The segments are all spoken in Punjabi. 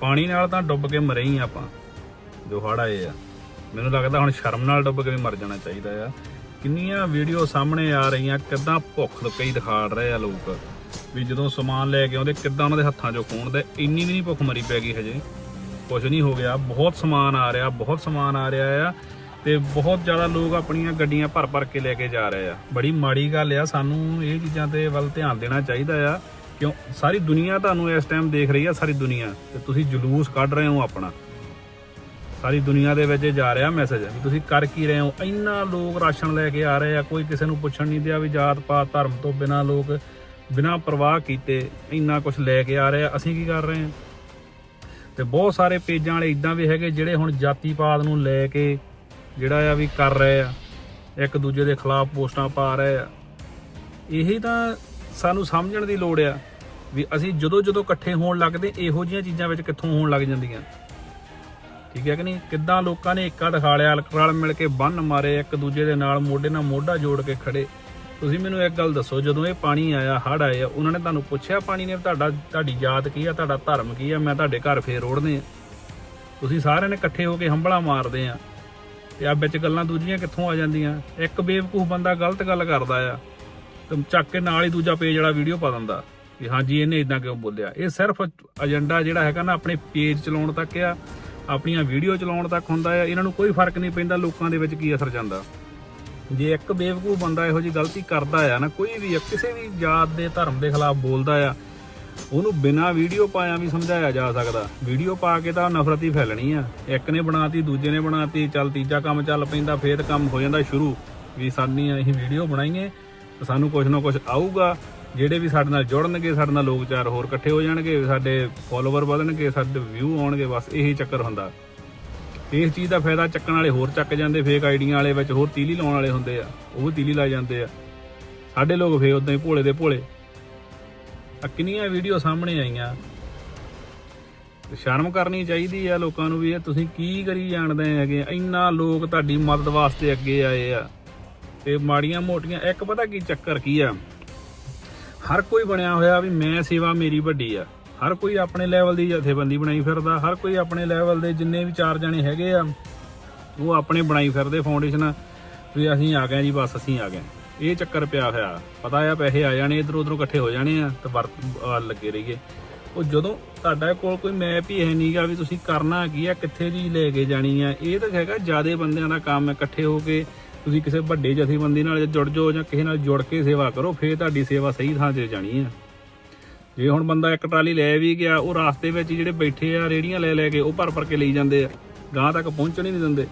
ਪਾਣੀ ਨਾਲ ਤਾਂ ਡੁੱਬ ਕੇ ਮਰੇ ਹੀ ਆਪਾਂ, ਜੋ ਹੜ੍ਹ ਆਏ ਆ। ਮੈਨੂੰ ਲੱਗਦਾ ਹੁਣ ਸ਼ਰਮ ਨਾਲ ਡੁੱਬ ਕੇ ਵੀ ਮਰ ਜਾਣਾ ਚਾਹੀਦਾ ਆ। ਕਿੰਨੀਆਂ ਵੀਡੀਓ ਸਾਹਮਣੇ ਆ ਰਹੀਆਂ, ਕਿੱਦਾਂ ਭੁੱਖ ਕਈ ਦਿਖਾੜ ਰਹੇ ਆ ਲੋਕ। ਵੀ ਜਦੋਂ ਸਮਾਨ ਲੈ ਕੇ ਆਉਂਦੇ, ਕਿੱਦਾਂ ਉਹਨਾਂ ਦੇ ਹੱਥਾਂ 'ਚੋਂ ਖੂਨ ਦੇ, ਇੰਨੀ ਵੀ ਨਹੀਂ ਭੁੱਖ ਮਰੀ ਪੈ ਗਈ ਹਜੇ। ਕੁਝ ਨਹੀਂ ਹੋ ਗਿਆ, ਬਹੁਤ ਸਮਾਨ ਆ ਰਿਹਾ, ਬਹੁਤ ਸਮਾਨ ਆ ਰਿਹਾ ਆ। ਤੇ ਬਹੁਤ ਜ਼ਿਆਦਾ ਲੋਕ ਆਪਣੀਆਂ ਗੱਡੀਆਂ ਭਰ ਭਰ ਕੇ ਲੈ ਕੇ ਜਾ ਰਹੇ ਆ। ਬੜੀ ਮਾੜੀ ਗੱਲ ਆ, ਸਾਨੂੰ ਇਹ ਚੀਜ਼ਾਂ ਤੇ ਵੱਲ ਧਿਆਨ ਦੇਣਾ ਚਾਹੀਦਾ ਆ। ਕਿਉਂ? ਸਾਰੀ ਦੁਨੀਆ ਤੁਹਾਨੂੰ ਇਸ ਟਾਈਮ ਦੇਖ ਰਹੀ ਆ, ਸਾਰੀ ਦੁਨੀਆ। ਤੇ ਤੁਸੀਂ ਜਲੂਸ ਕੱਢ ਰਹੇ ਹੋ ਆਪਣਾ। ਸਾਰੀ ਦੁਨੀਆ ਦੇ ਵਿੱਚ ਜਾ ਰਿਹਾ ਮੈਸੇਜ ਵੀ ਤੁਸੀਂ ਕਰ ਕੀ ਰਹੇ ਹੋ? ਇੰਨਾ ਲੋਕ ਰਾਸ਼ਨ ਲੈ ਕੇ ਆ ਰਹੇ ਆ, ਕੋਈ ਕਿਸੇ ਨੂੰ ਪੁੱਛਣ ਨਹੀਂ ਦਿਆ ਵੀ ਜਾਤ ਪਾਤ, ਧਰਮ ਤੋਂ ਬਿਨਾ ਲੋਕ, ਬਿਨਾ ਪਰਵਾਹ ਕੀਤੇ ਇੰਨਾ ਕੁਝ ਲੈ ਕੇ ਆ ਰਹੇ ਆ। ਅਸੀਂ ਕੀ ਕਰ ਰਹੇ ਹਾਂ ਤੇ ਬਹੁਤ ਸਾਰੇ ਪੇਜਾਂ ਵਾਲੇ ਇਦਾਂ ਵੀ ਹੈਗੇ ਜਿਹੜੇ ਹੁਣ ਜਾਤੀ ਪਾਤ ਨੂੰ ਲੈ ਕੇ ਜਿਹੜਾ ਆ ਵੀ ਕਰ ਰਹੇ ਆ, ਇੱਕ ਦੂਜੇ ਦੇ ਖਿਲਾਫ ਪੋਸਟਾਂ ਪਾ ਰਹੇ ਆ। ਇਹੀ ਤਾਂ ਸਾਨੂੰ ਸਮਝਣ ਦੀ ਲੋੜ ਆ। ਵੀ ਅਸੀਂ ਜਦੋਂ ਜਦੋਂ ਇਕੱਠੇ ਹੋਣ ਲੱਗਦੇ, ਇਹੋ ਜਿਹੀਆਂ ਚੀਜ਼ਾਂ ਵਿੱਚ ਕਿੱਥੋਂ ਹੋਣ ਲੱਗ ਜਾਂਦੀਆਂ? ਠੀਕ ਹੈ ਕਿ ਨਹੀਂ? ਕਿੱਦਾਂ ਲੋਕਾਂ ਨੇ ਏਕਾ ਦਿਖਾ ਲਿਆ ਅਲਕਰਾਲ ਮਿਲ ਕੇ ਬੰਨ ਮਾਰੇ, ਇੱਕ ਦੂਜੇ ਦੇ ਨਾਲ ਮੋਢੇ ਨਾਲ ਮੋਢਾ ਜੋੜ ਕੇ ਖੜੇ। ਤੁਸੀਂ ਮੈਨੂੰ ਇੱਕ ਗੱਲ ਦੱਸੋ, ਜਦੋਂ ਇਹ ਪਾਣੀ ਆਇਆ ਹੜ ਆਇਆ ਉਹਨਾਂ ਨੇ ਤੁਹਾਨੂੰ ਪੁੱਛਿਆ ਪਾਣੀ ਨੇ ਤੁਹਾਡਾ, ਤੁਹਾਡੀ ਜਾਤ ਕੀ ਆ, ਤੁਹਾਡਾ ਧਰਮ ਕੀ ਆ, ਮੈਂ ਤੁਹਾਡੇ ਘਰ ਫੇਰ ਰੋੜਨੇ ਆ। ਤੁਸੀਂ ਸਾਰਿਆਂ ਨੇ ਇਕੱਠੇ ਹੋ ਕੇ ਹੰਬਲਾ ਮਾਰਦੇ ਆ। ਤੇ ਆ ਵਿੱਚ ਗੱਲਾਂ ਦੂਜੀਆਂ ਕਿੱਥੋਂ ਆ ਜਾਂਦੀਆਂ? ਇੱਕ ਬੇਵਕੂਫ ਬੰਦਾ ਗਲਤ ਗੱਲ ਕਰਦਾ ਆ, ਤੇ ਚੱਕ ਕੇ ਨਾਲ ਹੀ ਦੂਜਾ ਪੇਜ ਵਾਲਾ ਵੀਡੀਓ ਪਾ ਦਿੰਦਾ। ਵੀ ਹਾਂਜੀ ਇਹਨੇ ਇਦਾਂ ਕਿਉਂ ਬੋਲਿਆ? ਇਹ ਸਿਰਫ ਏਜੰਡਾ ਜਿਹੜਾ ਹੈਗਾ ਨਾ, ਆਪਣੇ ਪੇਜ ਚਲਾਉਣ ਤੱਕ ਆ, ਆਪਣੀਆਂ ਵੀਡੀਓ ਚਲਾਉਣ ਤੱਕ ਹੁੰਦਾ ਆ। ਇਹਨਾਂ ਨੂੰ ਕੋਈ ਫ਼ਰਕ ਨਹੀਂ ਪੈਂਦਾ ਲੋਕਾਂ ਦੇ ਵਿੱਚ ਕੀ ਅਸਰ ਜਾਂਦਾ। ਜੇ ਇੱਕ ਬੇਵਕੂਫ ਬੰਦਾ ਇਹੋ ਜੀ ਗਲਤੀ ਕਰਦਾ ਆ ਨਾ, ਕੋਈ ਵੀ ਕਿਸੇ ਵੀ ਜਾਤ ਦੇ ਧਰਮ ਦੇ ਖਿਲਾਫ ਬੋਲਦਾ ਆ, ਉਹਨੂੰ ਬਿਨਾਂ ਵੀਡੀਓ ਪਾਇਆ ਵੀ ਸਮਝਾਇਆ ਜਾ ਸਕਦਾ। ਵੀਡੀਓ ਪਾ ਕੇ ਤਾਂ ਨਫ਼ਰਤ ਹੀ ਫੈਲਣੀ ਆ। ਇੱਕ ਨੇ ਬਣਾਤੀ, ਦੂਜੇ ਨੇ ਬਣਾਤੀ, ਚੱਲ ਤੀਜਾ ਕੰਮ ਚੱਲ ਪੈਂਦਾ, ਫੇਰ ਕੰਮ ਹੋ ਜਾਂਦਾ ਸ਼ੁਰੂ। ਵੀ ਸਾਡੀ ਅਸੀਂ ਵੀਡੀਓ ਬਣਾਈਏ, ਤਾਂ ਸਾਨੂੰ ਕੁਝ ਨਾ ਕੁਝ ਆਊਗਾ। ਜਿਹੜੇ ਵੀ ਸਾਡੇ ਨਾਲ ਜੁੜਨਗੇ, ਸਾਡੇ ਨਾਲ ਲੋਕ ਚਾਰ ਹੋਰ ਇਕੱਠੇ ਹੋ ਜਾਣਗੇ, ਸਾਡੇ ਫੋਲੋਵਰ ਵਧਣਗੇ, ਸਾਡੇ ਵਿਊ ਆਉਣਗੇ, ਬਸ ਇਹੀ ਚੱਕਰ ਹੁੰਦਾ। ਇਸ ਚੀਜ਼ ਦਾ ਫਾਇਦਾ ਚੱਕਣ ਵਾਲੇ ਹੋਰ ਚੱਕ ਜਾਂਦੇ ਫੇਕ ਆਈਡੀਆਂ ਵਾਲੇ ਵਿੱਚ ਹੋਰ ਤੀਲੀ ਲਾਉਣ ਵਾਲੇ ਹੁੰਦੇ ਆ, ਉਹ ਵੀ ਤੀਲੀ ਲਾ ਜਾਂਦੇ ਆ। ਸਾਡੇ ਲੋਕ ਫੇਰ ਉਦਾਂ ਹੀ ਭੋਲੇ ਦੇ ਭੋਲੇ। ਆ ਕਿੰਨੀਆਂ ਵੀਡੀਓ ਸਾਹਮਣੇ ਆਈਆਂ। ਸ਼ਰਮ ਕਰਨੀ ਚਾਹੀਦੀ ਆ ਲੋਕਾਂ ਨੂੰ ਵੀ ਇਹ ਤੁਸੀਂ ਕੀ ਕਰੀ ਜਾਣਦੇ ਹੈਗੇ ਇੰਨਾ ਲੋਕ ਤੁਹਾਡੀ ਮਦਦ ਵਾਸਤੇ ਅੱਗੇ ਆਏ ਆ। ਤੇ ਮਾੜੀਆਂ ਮੋਟੀਆਂ, ਇੱਕ ਪਤਾ ਕੀ ਚੱਕਰ ਕੀ ਆ? ਹਰ ਕੋਈ ਬਣਿਆ ਹੋਇਆ ਵੀ ਮੈਂ ਸੇਵਾ ਮੇਰੀ ਵੱਡੀ ਆ। ਹਰ ਕੋਈ ਆਪਣੇ ਲੈਵਲ ਦੀ ਜਥੇਬੰਦੀ ਬਣਾਈ ਫਿਰਦਾ, ਹਰ ਕੋਈ ਆਪਣੇ ਲੈਵਲ ਦੇ ਜਿੰਨੇ ਵੀ ਚਾਰ ਜਣੇ ਹੈਗੇ ਆ, ਉਹ ਆਪਣੇ ਬਣਾਈ ਫਿਰਦੇ ਫਾਊਂਡੇਸ਼ਨ ਵੀ ਅਸੀਂ ਆ ਗਏ ਜੀ, ਬਸ ਅਸੀਂ ਆ ਗਏ। ਇਹ ਚੱਕਰ ਪਿਆ ਹੋਇਆ। ਪਤਾ ਆ ਪੈਸੇ ਆ ਜਾਣੇ, ਇਧਰ ਉਧਰੋਂ ਇਕੱਠੇ ਹੋ ਜਾਣੇ ਆ ਤੇ ਵਰਤ ਆ ਲੱਗੇ ਰਹੀਏ। ਉਹ ਜਦੋਂ ਤੁਹਾਡਾ ਕੋਲ ਕੋਈ ਮੈਪ ਹੀ ਹੈ ਨਹੀਂਗਾ ਵੀ ਤੁਸੀਂ ਕਰਨਾ ਕੀ ਆ, ਕਿੱਥੇ ਜੀ ਲੈ ਕੇ ਜਾਣੀ ਆ, ਇਹ ਤਾਂ ਹੈਗਾ ਜਿਆਦੇ ਬੰਦਿਆਂ ਦਾ ਕੰਮ ਇਕੱਠੇ ਹੋ ਕੇ ਤੁਸੀਂ ਕਿਸੇ ਵੱਡੇ ਜਥੇਬੰਦੀ ਨਾਲ ਜੁੜ ਜਾਓ ਜਾਂ ਕਿਸੇ ਨਾਲ ਜੁੜ ਕੇ ਸੇਵਾ ਕਰੋ, ਫੇਰ ਤੁਹਾਡੀ ਸੇਵਾ ਸਹੀ ਥਾਂ ਤੇ ਜਾਣੀ ਆ। ਜੇ ਹੁਣ ਬੰਦਾ ਇੱਕ ਟਰਾਲੀ ਲੈ ਵੀ ਗਿਆ, ਉਹ ਰਾਸਤੇ ਵਿੱਚ ਜਿਹੜੇ ਬੈਠੇ ਆ ਰੇੜੀਆਂ ਲੈ ਲੈ ਕੇ, ਉਹ ਭਰ ਭਰ ਕੇ ਲਈ ਜਾਂਦੇ ਆ ਗਾਂ ਤੱਕ ਪਹੁੰਚਣ ਹੀ ਨਹੀਂ ਦਿੰਦੇ।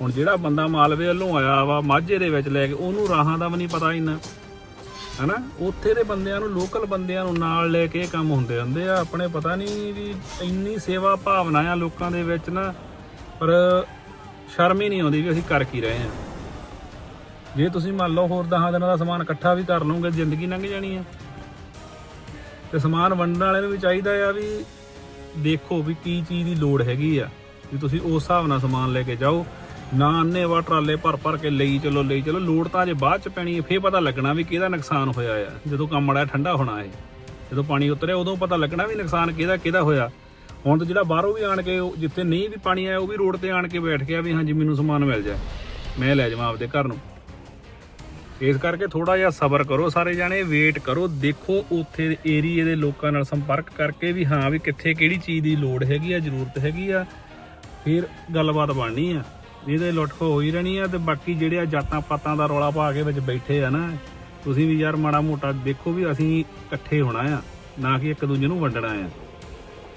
ਹੁਣ ਜਿਹੜਾ ਬੰਦਾ ਮਾਲਵੇ ਵੱਲੋਂ ਆਇਆ ਵਾ, ਮਾਝੇ ਦੇ ਵਿੱਚ ਲੈ ਕੇ, ਉਹਨੂੰ ਰਾਹਾਂ ਦਾ ਵੀ ਨਹੀਂ ਪਤਾ ਇੰਨਾ। ਹਨਾ? ਉੱਥੇ ਦੇ ਬੰਦਿਆਂ ਨੂੰ ਲੋਕਲ ਬੰਦਿਆਂ ਨੂੰ ਨਾਲ ਲੈ ਕੇ ਇਹ ਕੰਮ ਹੁੰਦੇ ਹੁੰਦੇ ਆ। ਆਪਣੇ ਪਤਾ ਨਹੀਂ ਵੀ ਇੰਨੀ ਸੇਵਾ ਭਾਵਨਾ ਆ ਲੋਕਾਂ ਦੇ ਵਿੱਚ ਨਾ, ਪਰ ਸ਼ਰਮ ਹੀ ਨਹੀਂ ਆਉਂਦੀ ਵੀ ਅਸੀਂ ਕਰ ਕੀ ਰਹੇ ਹਾਂ ਜੇ ਤੁਸੀਂ ਮੰਨ ਲਓ ਹੋਰ 10 ਦਿਨਾਂ ਦਾ ਸਮਾਨ ਇਕੱਠਾ ਵੀ ਕਰ ਲਓਗੇ, ਜ਼ਿੰਦਗੀ ਲੰਘ ਜਾਣੀ ਆ। ਤੇ ਸਮਾਨ ਵੰਡਣ ਵਾਲੇ ਨੂੰ ਵੀ ਚਾਹੀਦਾ ਆ ਵੀ ਦੇਖੋ ਵੀ ਕੀ ਚੀਜ਼ ਦੀ ਲੋੜ ਹੈਗੀ ਆ, ਵੀ ਤੁਸੀਂ ਉਸ ਹਿਸਾਬ ਨਾਲ ਸਮਾਨ ਲੈ ਕੇ ਜਾਓ। ਨਾ ਅੰਨੇ ਵਾ ਟਰਾਲੇ ਭਰ ਭਰ ਕੇ ਲਈ ਚਲੋ ਲਈ ਚਲੋ, ਲੋੜ ਤਾਂ ਜੇ ਬਾਅਦ ਚ ਪੈਣੀ ਹੈ ਫੇਰ ਪਤਾ ਲੱਗਣਾ ਵੀ ਕਿਹਦਾ ਨੁਕਸਾਨ ਹੋਇਆ ਆ। ਜਦੋਂ ਕੰਮ ਮੜਾ ਠੰਡਾ ਹੋਣਾ ਹੈ ਜਦੋਂ ਪਾਣੀ ਉਤਰਿਆ, ਉਦੋਂ ਪਤਾ ਲੱਗਣਾ ਵੀ ਨੁਕਸਾਨ ਕਿਹਦਾ ਕਿਹਦਾ ਹੋਇਆ। ਹੁਣ ਤਾਂ ਜਿਹੜਾ ਬਾਹਰੋਂ ਵੀ ਆਣ ਕੇ ਜਿੱਥੇ ਨਹੀਂ ਵੀ ਪਾਣੀ ਆਇਆ, ਉਹ ਵੀ ਰੋਡ ਤੇ ਆਣ ਕੇ ਬੈਠ ਗਿਆ ਵੀ ਹਾਂਜੀ, ਮੈਨੂੰ ਸਮਾਨ ਮਿਲ ਜਾਏ। ਮੈਂ ਲੈ ਜਾਵਾਂ ਆਪਦੇ ਘਰ ਨੂੰ। ਇਸ ਕਰਕੇ ਥੋੜਾ ਜਿਹਾ ਸਬਰ ਕਰੋ ਸਾਰੇ ਜਾਣੇ ਵੇਟ ਕਰੋ, ਦੇਖੋ ਉੱਥੇ ਦੇ ਏਰੀਏ ਦੇ ਲੋਕਾਂ ਨਾਲ ਸੰਪਰਕ ਕਰਕੇ ਵੀ ਹਾਂ ਵੀ ਕਿੱਥੇ ਕਿਹੜੀ ਚੀਜ਼ ਦੀ ਲੋੜ ਹੈਗੀ ਆ, ਜ਼ਰੂਰਤ ਹੈਗੀ ਆ, ਫਿਰ ਗੱਲਬਾਤ ਬਣਨੀ ਆ। ਇਹਦੇ ਲੁੱਟ ਹੋ ਹੀ ਰਹਿਣੀ ਆ ਤੇ ਬਾਕੀ ਜਿਹੜੇ ਆ ਜਾਤਾਂ ਪਾਤਾਂ ਦਾ ਰੌਲਾ ਪਾ ਕੇ ਵਿੱਚ ਬੈਠੇ ਆ ਨਾ, ਤੁਸੀਂ ਵੀ ਯਾਰ ਮਾੜਾ ਮੋਟਾ ਦੇਖੋ ਵੀ ਅਸੀਂ ਇਕੱਠੇ ਹੋਣਾ ਆ, ਨਾ ਕਿ ਇੱਕ ਦੂਜੇ ਨੂੰ ਵੰਡਣਾ ਆ।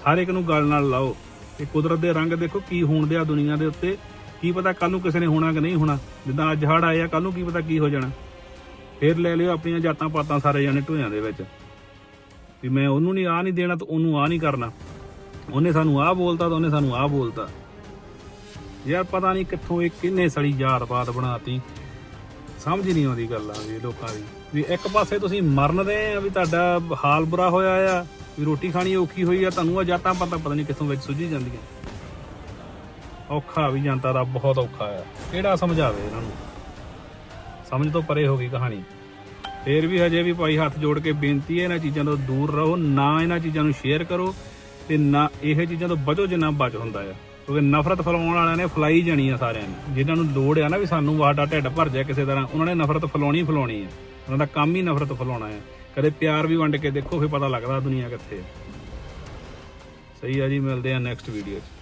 ਹਰ ਇੱਕ ਨੂੰ ਗੱਲ ਨਾਲ ਲਾਓ, ਤੇ ਕੁਦਰਤ ਦੇ ਰੰਗ ਦੇਖੋ ਕੀ ਹੋਣ ਦਿਆ ਦੁਨੀਆ ਦੇ ਉੱਤੇ, ਕੀ ਪਤਾ ਕੱਲ ਨੂੰ ਕਿਸੇ ਨੇ ਹੋਣਾ ਕਿ ਨਹੀਂ ਹੋਣਾ, ਜਿੱਦਾਂ ਅੱਜ ਹੜ ਆਇਆ ਕੱਲ ਨੂੰ ਕੀ ਪਤਾ ਕੀ ਹੋ ਜਾਣਾ। ਫਿਰ ਲੈ ਲਿਓ ਆਪਣੀਆਂ ਜਾਤਾਂ ਪਾਤਾਂ ਸਾਰੇ ਜਾਣੇ ਢੋਇਆਂ ਦੇ ਵਿੱਚ। ਵੀ ਮੈਂ ਉਹਨੂੰ ਨਹੀਂ ਆ ਨਹੀਂ ਦੇਣਾ ਤੇ ਉਹਨੂੰ ਆ ਨਹੀਂ ਕਰਨਾ। ਉਹਨੇ ਸਾਨੂੰ ਆਹ ਬੋਲਤਾ ਤਾਂ ਉਹਨੇ ਸਾਨੂੰ ਆਹ ਬੋਲਤਾ। ਯਾਰ ਪਤਾ ਨਹੀਂ ਕਿੱਥੋਂ ਇਹ ਕਿੰਨੇ ਸੜੀ ਜਾਤ ਪਾਤ ਬਣਾਤੀ। ਸਮਝ ਨਹੀਂ ਆਉਂਦੀ ਗੱਲਾਂ ਵੀ ਲੋਕਾਂ ਦੀ। ਵੀ ਇੱਕ ਪਾਸੇ ਤੁਸੀਂ ਮਰਨ ਦੇ ਆ ਵੀ ਤੁਹਾਡਾ ਹਾਲ ਬੁਰਾ ਹੋਇਆ ਆ, ਵੀ ਰੋਟੀ ਖਾਣੀ ਔਖੀ ਹੋਈ ਆ, ਤੁਹਾਨੂੰ ਆ ਜਾਤਾਂ ਪਾਤਾਂ ਪਤਾ ਨਹੀਂ ਕਿੱਥੋਂ ਵਿੱਚ ਸੁਝੀ ਜਾਂਦੀਆਂ। ਔਖਾ ਵੀ ਜਨਤਾ ਦਾ ਬਹੁਤ ਔਖਾ ਆ। ਕਿਹੜਾ ਸਮਝਾਵੇ ਇਹਨਾਂ ਨੂੰ? ਸਮਝ ਤੋਂ ਪਰੇ ਹੋ ਗਈ ਕਹਾਣੀ। ਫੇਰ ਵੀ ਹਜੇ ਵੀ ਭਾਈ ਹੱਥ ਜੋੜ ਕੇ ਬੇਨਤੀ ਹੈ, ਇਹਨਾਂ ਚੀਜ਼ਾਂ ਤੋਂ ਦੂਰ ਰਹੋ, ਨਾ ਇਹਨਾਂ ਚੀਜ਼ਾਂ ਨੂੰ ਸ਼ੇਅਰ ਕਰੋ ਤੇ ਨਾ ਇਹ ਚੀਜ਼ਾਂ ਤੋਂ ਬਚੋ ਜਿੰਨਾ ਬਚ ਹੁੰਦਾ ਆ। ਕਿਉਂਕਿ ਨਫ਼ਰਤ ਫੈਲਾਉਣ ਵਾਲਿਆਂ ਨੇ ਫੈਲਾਈ ਜਾਣੀ ਆ ਸਾਰਿਆਂ ਨੇ। ਜਿਨ੍ਹਾਂ ਨੂੰ ਲੋੜ ਆ ਨਾ ਵੀ ਸਾਨੂੰ ਸਾਡਾ ਢਿੱਡ ਭਰ ਜਾਏ ਕਿਸੇ ਤਰ੍ਹਾਂ, ਉਹਨਾਂ ਨੇ ਨਫ਼ਰਤ ਫੈਲਾਉਣੀ ਫੈਲਾਉਣੀ ਹੈ ਉਹਨਾਂ ਦਾ ਕੰਮ ਹੀ ਨਫ਼ਰਤ ਫੈਲਾਉਣਾ ਹੈ ਕਦੇ ਪਿਆਰ ਵੀ ਵੰਡ ਕੇ ਦੇਖੋ, ਫਿਰ ਪਤਾ ਲੱਗਦਾ ਦੁਨੀਆ ਕਿੱਥੇ ਆ। ਸਹੀ ਆ ਜੀ, ਮਿਲਦੇ ਆ ਨੈਕਸਟ ਵੀਡੀਓ 'ਚ।